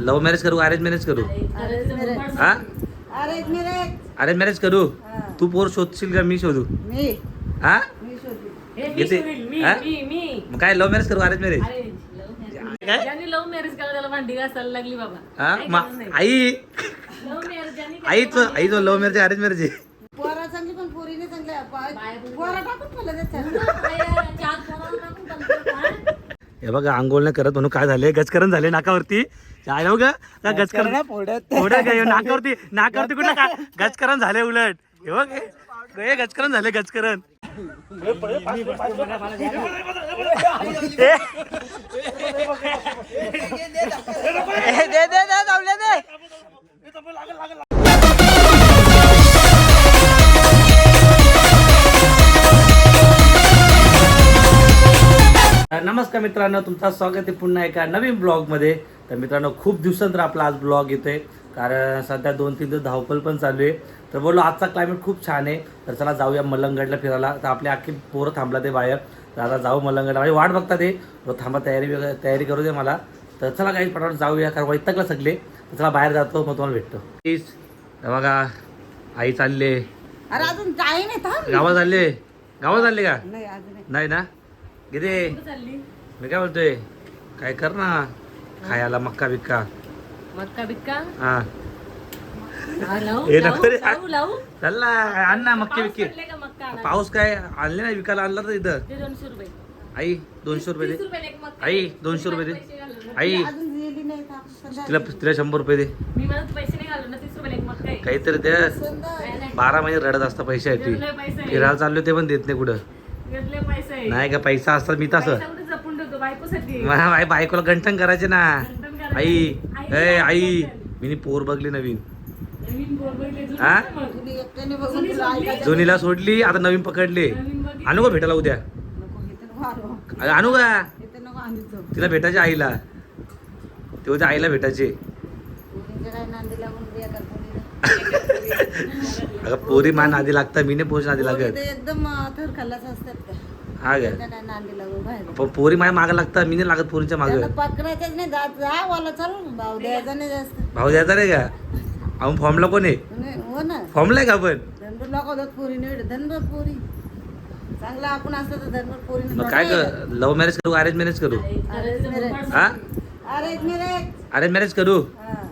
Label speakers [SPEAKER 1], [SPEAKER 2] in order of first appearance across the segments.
[SPEAKER 1] Love marriage करू arrange marriage करू?
[SPEAKER 2] Marriage
[SPEAKER 1] हा?
[SPEAKER 2] अरेंज मॅरेज
[SPEAKER 1] अरेंज मॅरेज करू? तू पोर शोधशील का? मी शोधू.
[SPEAKER 2] मी
[SPEAKER 1] हा? मग काय लव्ह मॅरेज करू अरेंज मॅरेज काय?
[SPEAKER 3] लव्ह मॅरेज भांडी घासायला लागली बाबा
[SPEAKER 1] हा आई. आईच आईच लव्ह मॅरेज अरेंज मॅरेज आहे.
[SPEAKER 2] पोरा चांगली पण पोरीने चांगल्या पोरा टाकून मला त्याच्यात
[SPEAKER 3] घासायला. चार पोरांना टाकून चालतं का?
[SPEAKER 1] हे बघा आंघोळ नाही करत म्हणून काय झाले गजकरण झाले नाकावरती काय हो ग का गजकरण काय नाकावरती नाकावरती कुठं काय गजकरण झाले उलट हे बघ हे. हे गजकरण झाले गजकरण दे दे दे नमस्कार मित्रांनो तुमचं स्वागत आहे पुन्हा एका नवीन ब्लॉगमध्ये तर मित्रांनो खूप दिवसानंतर आपला आज ब्लॉग येतोय. कारण सध्या दोन तीन दिवस धावपल पण चालू आहे. तर बोललो आजचा क्लायमेट खूप छान आहे. तर चला जाऊया मलंगडला फिरायला. तर आपली अख्खी पोरं थांबला ते बाहेर. तर आता जाऊ मलंगडला. माझी वाट बघता ते. थांबा तयारी तयारी करू दे मला. तर चला काही पटापट जाऊया कारण वैतकला सगळे. तर चला बाहेर जातो मग तुम्हाला भेटतो. प्लीज बघा आई चालले
[SPEAKER 2] अरे अजून
[SPEAKER 1] गावात चालले गावात चालले का?
[SPEAKER 2] नाही अजून नाही.
[SPEAKER 1] नाही ना? किती? मी काय बोलतोय? काय कर ना. खायला मक्का बिक्का.
[SPEAKER 3] मक्का बिक्का?
[SPEAKER 1] हा.
[SPEAKER 3] हा,
[SPEAKER 1] नको रे. चल ना आण ना मक्के
[SPEAKER 3] पाऊस
[SPEAKER 1] बिक्के. काय आणले नाही विकायला आणला तर इथं.
[SPEAKER 3] ते दोनशे रुपये.
[SPEAKER 1] आई दोनशे रुपये दे.
[SPEAKER 3] रुपयाला एक मक्का
[SPEAKER 1] आई. दोनशे रुपये दे. आई. तिला तिला शंभर रुपये दे.
[SPEAKER 3] मी म्हणत पैसे नाही घालून ना तीस रुपयाला एक मक्का आहे.
[SPEAKER 1] काहीतरी
[SPEAKER 3] नाही.
[SPEAKER 1] बारा महिने रडत असता पैसे
[SPEAKER 3] आहे.
[SPEAKER 1] फिरायला चाललो ते पण देत नाही कुठं.
[SPEAKER 3] घेतले पैसे. आहे.
[SPEAKER 1] नाही का पैसा असतात मी तसं. आई बायकोला गंठन करायचे ना. आई ए आई. मी पोर बघली नवीन. हा? जुनीला सोडली आता नवीन पकडले. आणू का भेटायला उद्या? आणू. का. तिला भेटायचे आईला. ते उद्या आईला भेटायचे. अगं पोरी मान आधी लागतात मी नाही पोरी आधी लागत
[SPEAKER 2] एकदम थर खाल्लाच असतात का
[SPEAKER 1] हा काय पण पोरी माझ्या मागं लागतात मी नाही लागत पोरींच्या मागं.
[SPEAKER 2] पकडायचंच नाही जात जा वाला चालू भाव द्यायचा नाही जास्त.
[SPEAKER 1] भाऊ द्यायचा रे का? आपण फॉर्मला कोण आहे?
[SPEAKER 2] नाही, हो ना.
[SPEAKER 1] फॉर्मला आहे का आपण?
[SPEAKER 2] धनभर लोक पोरी नाही धनभर पोरी. चांगला आपण असलं तर धनभर पोरी
[SPEAKER 1] मग काय कर लव्ह मॅरेज करू अरेंज मॅरेज करू?
[SPEAKER 2] अरेंज मॅरेज
[SPEAKER 1] हा?
[SPEAKER 2] अरेंज मॅरेज
[SPEAKER 1] अरेंज मॅरेज करू.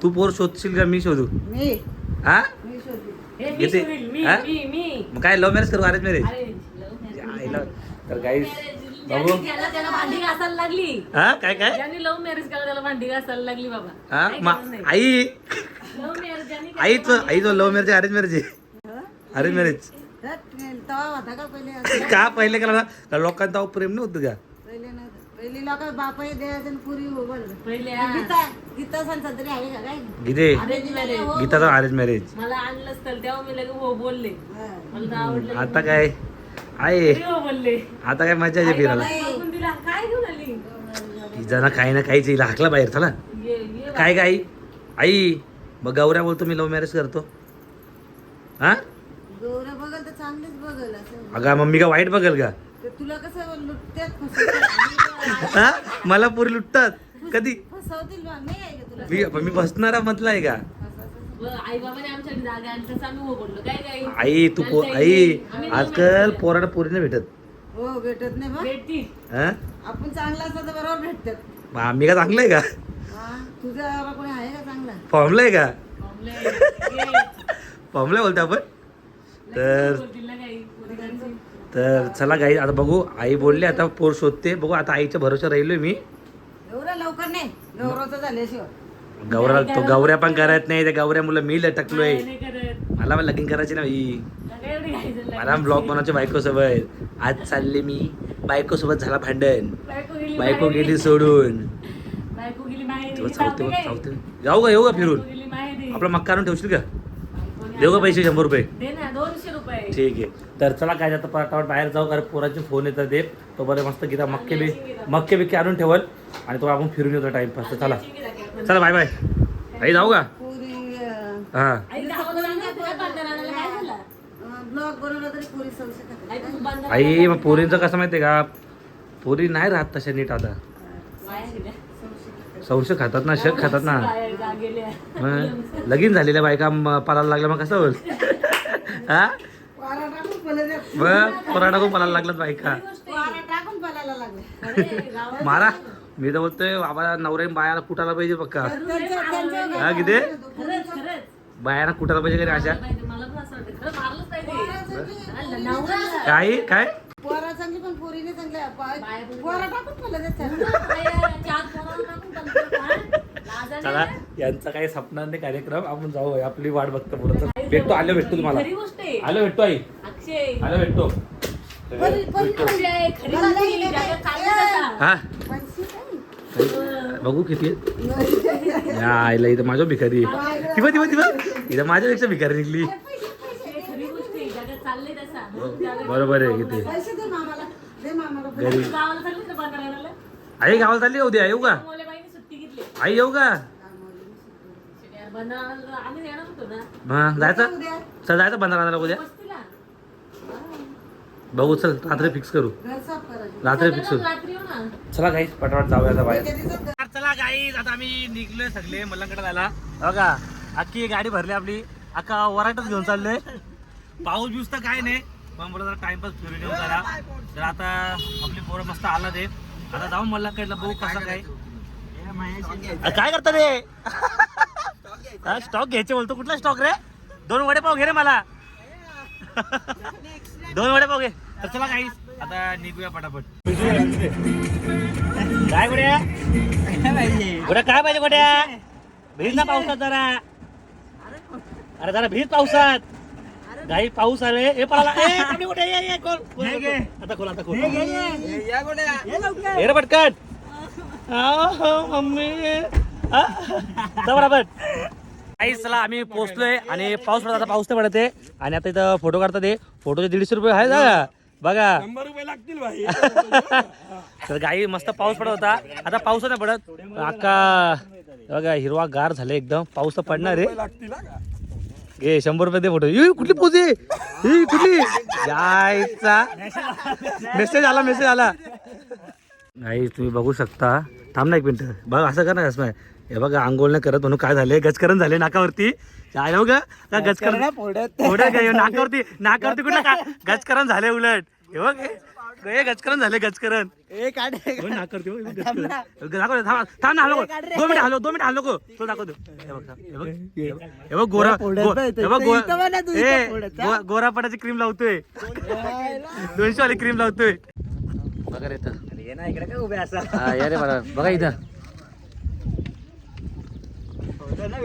[SPEAKER 1] तू पोर शोधशील का मी शोधू?
[SPEAKER 2] मी?
[SPEAKER 1] हा? किती?
[SPEAKER 3] सोडील, मी
[SPEAKER 1] हा?
[SPEAKER 3] मी मी
[SPEAKER 1] मग काय लव्ह मॅरेज करू अरेंज मॅरेज. तर काही
[SPEAKER 3] त्याला भांडी घासायला लागली
[SPEAKER 1] हा काय काय
[SPEAKER 3] ज्यांनी लव्ह मॅरेज केलं त्याला भांडी घासायला लागली बाबा
[SPEAKER 1] हा. आई
[SPEAKER 3] लव्ह मॅरेज ज्यांनी केलं
[SPEAKER 1] आईच
[SPEAKER 3] भांडी
[SPEAKER 1] आईच लव्ह मॅरेज अरेंज मॅरेज आहे
[SPEAKER 2] हं?
[SPEAKER 1] अरेंज मॅरेज
[SPEAKER 2] होता पहिले?
[SPEAKER 1] का पहिले केला का लोकांचा प्रेम नव्हतं का
[SPEAKER 2] पहिले नव्हतं पहिली लोक बापाही द्यायचं आणि पुरी उभं
[SPEAKER 3] पहिले हा.
[SPEAKER 2] गीता गीता सांगता तरी आहे का काय?
[SPEAKER 1] गीते.
[SPEAKER 2] हो.
[SPEAKER 1] गीताचा अरेंज मॅरेज
[SPEAKER 3] मला आणलंच तर तेव्हा मी लगे हो बोलले.
[SPEAKER 2] हं.
[SPEAKER 3] मला तर आवडलं
[SPEAKER 1] आता काय? आहे.
[SPEAKER 3] तरी हो बोलले.
[SPEAKER 1] आता काय मजा आहे फिरायला?
[SPEAKER 3] तिला काय घेऊन आली?
[SPEAKER 1] ना काही ना काहीच हिला हाकला बाहेर. चला.
[SPEAKER 3] ये ये
[SPEAKER 1] काय काय आई? आई मग गौऱ्या बोलतो मी लव्ह मॅरेज करतो. हा?
[SPEAKER 2] गौऱ्या बघल तर चांगलीच बघल असं.
[SPEAKER 1] अगं मम्मी का वाईट बघेल का
[SPEAKER 2] तर तुला कसं लुटत्यात फसवतात
[SPEAKER 1] हा? मला पुरी लुटतात. कधी? मी पण मी बसणारा म्हटलं आहे का?
[SPEAKER 3] आई?
[SPEAKER 1] तू पो आई आजकाल पोराला पोरीने भेटत.
[SPEAKER 2] हो भेटत नाही बा.
[SPEAKER 3] भेटती
[SPEAKER 1] हा?
[SPEAKER 2] आपण चांगला असलं तर बरोबर भेटतात.
[SPEAKER 1] मग आम्ही का चांगलं आहे का?
[SPEAKER 2] हा? कोणी आहे का चांगला?
[SPEAKER 1] फॉर्मला आहे का. फॉर्मला बोलतो आपण. तर तर चला गाई आता बघू. आई बोलली आता पोर शोधते. बघू आता आईच्या भरोसा राहिलोय मी.
[SPEAKER 2] एवढं लवकर नाही गौरवचं झाल्याशिवाय.
[SPEAKER 1] गौरा तो गौऱ्या पण करत नाही. त्या गौऱ्या मुलं मी लटकलोय.
[SPEAKER 3] नाही करत.
[SPEAKER 1] मला पण लगीन करायची ना ही. मला ब्लॉग बनवायचे बायको सोबत आज चालले मी. बायको सोबत झाला भांडण.
[SPEAKER 3] बायको गेली
[SPEAKER 1] सोडून. तेव्हा
[SPEAKER 3] जाऊ
[SPEAKER 1] चावते
[SPEAKER 3] दे काय?
[SPEAKER 1] चावते जाऊ का येऊ का फिरून. आपला मक्का आणून ठेवशील का देऊ का पैसे शंभर रुपये. ठीक आहे. तर चला काय आता पटापट बाहेर जाऊ कारण पोराचे फोन येतात ते तो बरं मस्त गीता मक्के बी मक्के बिक्के आणून ठेवल. आणि तो आपण फिरून येतो टाइमपास चला. चला बाय बाय आई जाऊ का? हा.
[SPEAKER 3] आई
[SPEAKER 1] मग पोरींचं कसं माहितीये का? पोरी नाही राहत तशा नीट आता. संशय खातात ना शक खातात ना. लगीन झालेल्या बायका पलायला लागल्या मग कसं होईल? हा?
[SPEAKER 2] वारा टाकून पळायला
[SPEAKER 1] पराठा खूप बोलायला लागल्यात बायका
[SPEAKER 2] टाकून पळायला
[SPEAKER 1] मारा मी तर बोलतोय बाबा नवरे बायाला कुटायला पाहिजे
[SPEAKER 2] बक्का
[SPEAKER 1] हा किती? बायाला कुटायला पाहिजे का अशा? काय काय?
[SPEAKER 2] पोरा चांगली पण पोरीने पोरा टाकून
[SPEAKER 1] चला यांचा काही सपनांचे कार्यक्रम. आपण जाऊ आपली वाट बघतो पुढे. भेटतो आलो भेटतो तुम्हाला. आलो भेटतो आई. आलो भेटतो. हा. बघू किती आईला इथं माझ्या भिकारी आहे. ती बघ, ती बघ, ती बघ. इथं माझ्यापेक्षा भिकारी निघली.
[SPEAKER 3] जगात-
[SPEAKER 1] बरोबर आहे किती. आई गावाला चालली उद्या येऊ का. आई येऊ का?
[SPEAKER 3] बंधाऱ्याला आम्ही येणार होतो ना.
[SPEAKER 1] हा जायचं? चल जायचं पंधरा पंधरा उद्या. बघू चल रात्री फिक्स करू. रात्री फिक्स
[SPEAKER 3] करू.
[SPEAKER 1] चला गाईस पटापट जाऊया आता बाहेर. चला गाईस आता आम्ही निघलोय सगळे मल्लंकडे जायला. बघा अख्खी गाडी भरली आपली. अख्खा वराटच घेऊन चाललोय. पाऊस बिऊस तर काय नाही. पण बोला जरा टाइमपास फिरून येऊन झाला तर आता आपली पोरं मस्त आला ते. आता जाऊन मल्लंकडला बघू कसं काय. काय करता रे? स्टॉक घ्यायचे बोलतो. कुठला स्टॉक रे? दोन वडेपाव घे रे मला. दोन वडेपाव घे. तर चला काही आता निघूया पटापट. काय गुड्या? गुड्या काय पाहिजे गुड्या? भीज ना पावसात जरा. अरे जरा भीज पावसात. काही पाऊस आले. ए पळाला. ए कमी कुठे? ये ये खोल खोल, खोल. आता खोल आता खोल. ये रे पटकन. मम्मी. आ, जा बराबर काही चला आम्ही पोहोचलोय आणि पाऊस पडत आता पाऊस तर पडते आणि आता इथं फोटो काढतात ते. फोटोचे दीडशे रुपये आहे का बघा. तर गाई मस्त पाऊस पडत होता. आता पाऊस नाही पडत. अक्का बघा हिरवा गार झाले एकदम. पाऊस तर पडणार आहे. घे शंभर रुपये दे फोटो ए कुठली पोजे ए कुठली? गायचा मेसेज आला मेसेज आला. गाई तुम्ही बघू शकता. थांब ना एक मिनिट बघ असं कर ना कसं हे बघा आंघोळ नाही करत म्हणून काय झाले गजकरण झाले नाकावरती. काय हो का का गजकरण पुढे. काय? नाकावरती नाकावरती कुठलं का? गजकरण. झाले उलट. हे बघ हे. गजकरण झाले गजकरण. होय, नाकावरती होय, गजकरण. दाखव थांब थांब ना हलव दोन मिनिट हलव दोन मिनिट हलव तो दाखवतो हे बघ. हे बघ हे बघ. हे बघ गोरा गो- हे बघ गो- गो- गोरापटाची क्रीम लावतोय. दोनशे वाली क्रीम लावतोय. बघा रे इथं. या रे बघा बघा इथं आ, गंडावला आ, गप्पा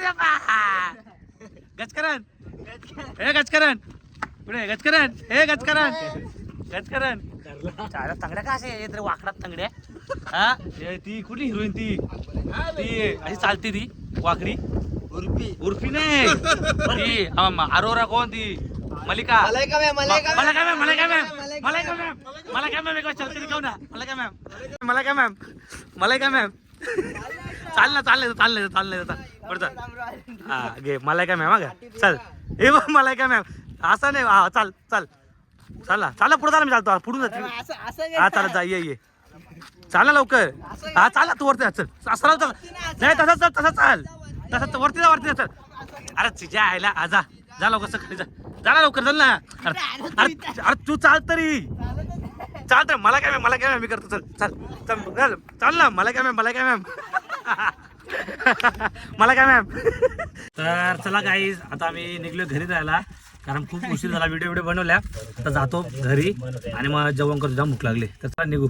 [SPEAKER 1] गप्पा. गजकरण. हे गजकरण. पुढे गजकरण. हे गजकरण. गजकरण. चार तांगड्या का असे? येत रे वाकडात तांगड्या. हा? ती कुठली हिरोईन ती? ती अशी चालते ती वाकडी. उर्फी. उर्फी नाही. ती अरोरा कोण ती? मलिका मला काय मॅम मला काय मॅम मला काय मॅम मला काय मॅम एक चलते ना मला काय मॅम मला काय मॅम मला काय मॅम चाल ना चाललंय चाललंय चाललंय हा घे. मला काय मॅम हा का? चल. हे बघ मला काय मॅम असं नाही हा चाल चाल. चाल ना चाल पुढे चाल मी चालतो. पुढून जाते. हा चालत जा ये ये. चाल लवकर. हा चाल ना तू वरती चल. असं नाही तसं चल तसं चाल. तसं वरती जा वरती जा चल. अरे तिच्या आयला आ जा. लवकर सकाळी जा. जा ना लवकर चल ना. अरे अरे अरे तू चाल तरी. चाल तर मला काय मॅम मला काय मॅम मी करतो चल चल. चल चल चाल ना मला काय मॅम मला काय मॅम. मला काय मॅम. तर चला काही आता आम्ही निघलो घरी जायला. कारण खूप उशीर झाला व्हिडिओ व्हिडिओ बनवल्या. तर जातो घरी आणि मग जेवण करतो जाम भूक लागली. तर चला निघू.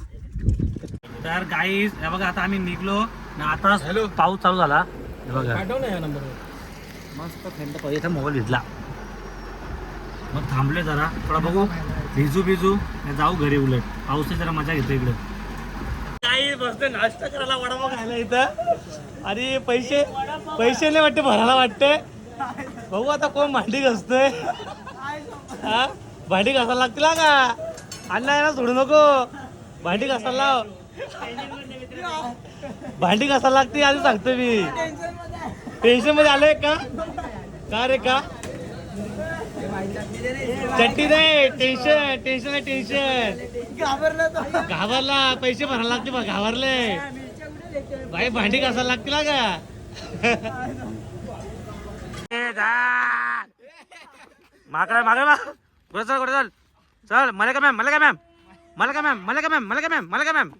[SPEAKER 1] तर गाईज हे बघा आता आम्ही निघलो. ना आता पाऊस चालू झाला. हे बघा. मस्त थंड पाहिजे इथं मोबाईल घेतला मग थांबले जरा. थोडा बघू. भिजू भिजू. जाऊ घरी उलट. पाऊस जरा मजा घेतो इकडे. काही बसते नाश्ता करायला वडापाव खायला इथं. आणि पैसे पैसे नाही वाटते भरायला वाटते. बघू आता कोण भांडी घासतोय. हा? भांडी घासायला लागतील का? अण्णा ना सोडू नको. भांडी घासायला लाव. भांडी घासायला लागते आधी सांगतो मी. टेन्शनमध्ये आलंय का? का रे का? चट्टी दे टेन्शन टेन्शन आहे टेन्शन घाबरला पैसे भरायला लागते बा घाबरले. भाई भांडी घासायला लागतील ना का? माकडा माकडे मा कुठे चल कुठे चल? चल मला का मॅम मला का मॅम. मला का मॅम मला का मॅम मला का मॅम मला का मॅम.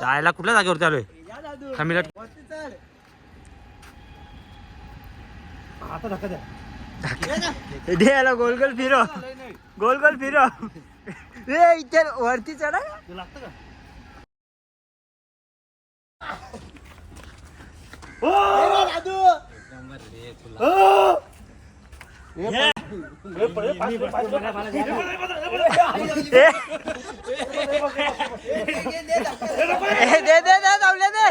[SPEAKER 1] जायला कुठल्या जागेवर चालू आहे आता धक्का द्या.
[SPEAKER 4] दे याला गोल गोल फिरो. गोल गोल फिरो. ए इथे वरती चढा.
[SPEAKER 1] तुला लागतं का?
[SPEAKER 4] ए, दे दे दे जाऊले दे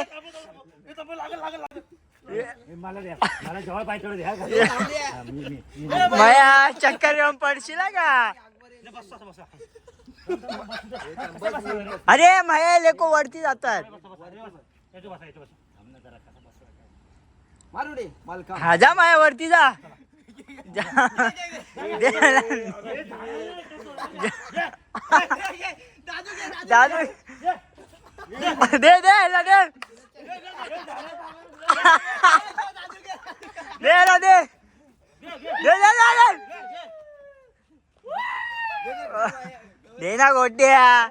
[SPEAKER 1] मला द्या मला जवळ पाहिजे तेवढं द्या
[SPEAKER 4] माया चक्कर येऊन पडशील हा का अरे माया लेको वरती जातात हा जा माया वरती जा. दादू दे दे दे याला दे दे दे दे दे. ना गोट्या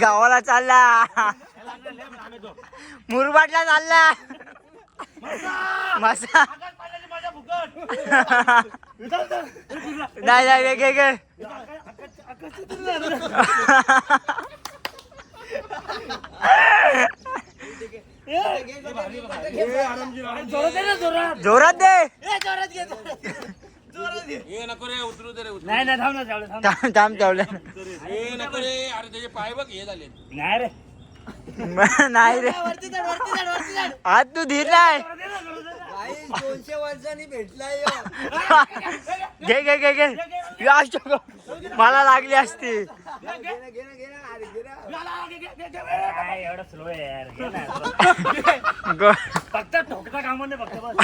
[SPEAKER 4] गावाला चालला मुरबाटला चालला मसा नाही नाही घे घे जोरात दे.
[SPEAKER 1] नाही नाही थांब ना थांब
[SPEAKER 4] थांब. थांब
[SPEAKER 1] नाही रे.
[SPEAKER 4] नाही रे. आज तू धीर नाही. घे घे घे घे. या शो- मला लागली असती.
[SPEAKER 1] काय एवढं स्लो आहे यार. घे ना.
[SPEAKER 4] गो-
[SPEAKER 1] फक्त ठोकता कामा नाही फक्त बस.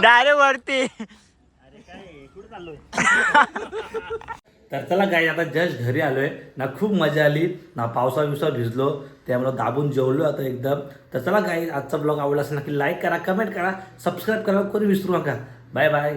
[SPEAKER 4] डायरेक्ट वरती.
[SPEAKER 1] अरे काय कुठं चाललोय? तर चला काय आता जस्ट घरी आलोय. ना खूप मजा आली ना पावसा बिवसा भिजलो त्यामुळं दाबून जेवलो आता एकदम. तर चला काय आजचा ब्लॉग आवडला असेल नक्की लाईक करा कमेंट करा सबस्क्राईब करा कोणी विसरू नका. Bye bye